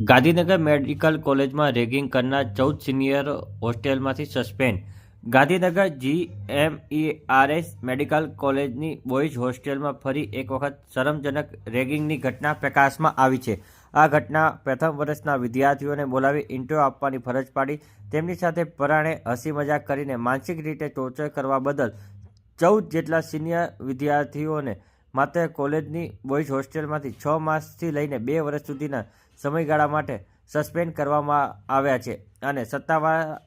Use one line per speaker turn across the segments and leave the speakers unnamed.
Gandhinagar medical કોલેજમાં ragging કરનાર ચૌદ સિનિયર હોસ્ટેલમાંથી સસ્પેન્ડ. ગાંધીનગર જીએમઈઆરએસ મેડિકલ કોલેજની બોયઝ હોસ્ટેલમાં ફરી એક વખત શરમજનક રેગિંગની ઘટના પ્રકાશમાં આવી છે. આ ઘટના પ્રથમ વર્ષના વિદ્યાર્થીઓને બોલાવી ઇન્ટરવ્યૂ આપવાની ફરજ પાડી. તેમની સાથે પરાણે હસી મજાક કરીને માનસિક રીતે ટોર્ચર કરવા બદલ ચૌદ જેટલા સિનિયર વિદ્યાર્થીઓને માત્ર કોલેજની બોયઝ હોસ્ટેલમાંથી છ માસથી લઈને બે વર્ષ સુધીના સમયગાળા માટે સસ્પેન્ડ કરવામાં આવ્યા છે અને સત્તાવાળા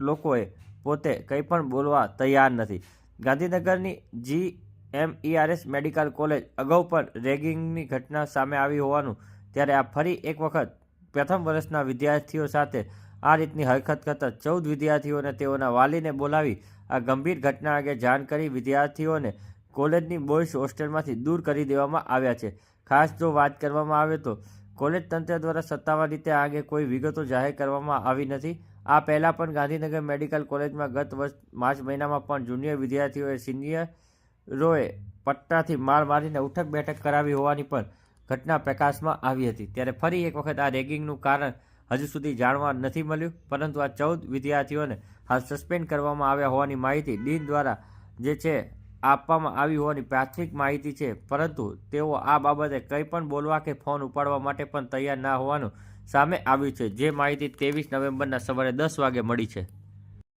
લોકોએ પોતે કંઈ પણ બોલવા તૈયાર નથી. ગાંધીનગરની જી એમઈઆરએસ મેડિકલ કોલેજ અગાઉ પણ રેગિંગની ઘટના સામે આવી હોવાનું ત્યારે આ ફરી એક વખત પ્રથમ વર્ષના વિદ્યાર્થીઓ સાથે આ રીતની હરકત કરતા ચૌદ વિદ્યાર્થીઓને તેઓના વાલીને બોલાવી આ ગંભીર ઘટના અંગે જાણ કરી વિદ્યાર્થીઓને કોલેજની બોયઝ હોસ્ટેલમાંથી દૂર કરી દેવામાં આવ્યા છે. ખાસ જો વાત કરવામાં આવે તો, કોલેજ તંત્ર દ્વારા સત્તાવાર રીતે આ અંગે કોઈ વિગતો જાહેર કરવામાં આવી નથી. આ પહેલાં પણ ગાંધીનગર મેડિકલ કોલેજમાં ગત વર્ષ માર્ચ મહિનામાં પણ જુનિયર વિદ્યાર્થીઓએ સિનિયરોએ પટ્ટાથી માર મારીને ઉઠક બેઠક કરાવી હોવાની પણ ઘટના પ્રકાશમાં આવી હતી. ત્યારે ફરી એક વખત આ રેગિંગનું કારણ હજુ સુધી જાણવા નથી મળ્યું, પરંતુ આ ચૌદ વિદ્યાર્થીઓને હાલ સસ્પેન્ડ કરવામાં આવ્યા હોવાની માહિતી ડીન દ્વારા જે છે આપવામાં આવી હોવાની પ્રાથમિક માહિતી છે. પરંતુ તેઓ આ બાબતે કંઈ પણ બોલવા કે ફોન ઉપાડવા માટે પણ તૈયાર ના હોવાનું સામે આવ્યું છે. જે માહિતી ત્રેવીસ નવેમ્બરના સવારે દસ વાગે મળી છે.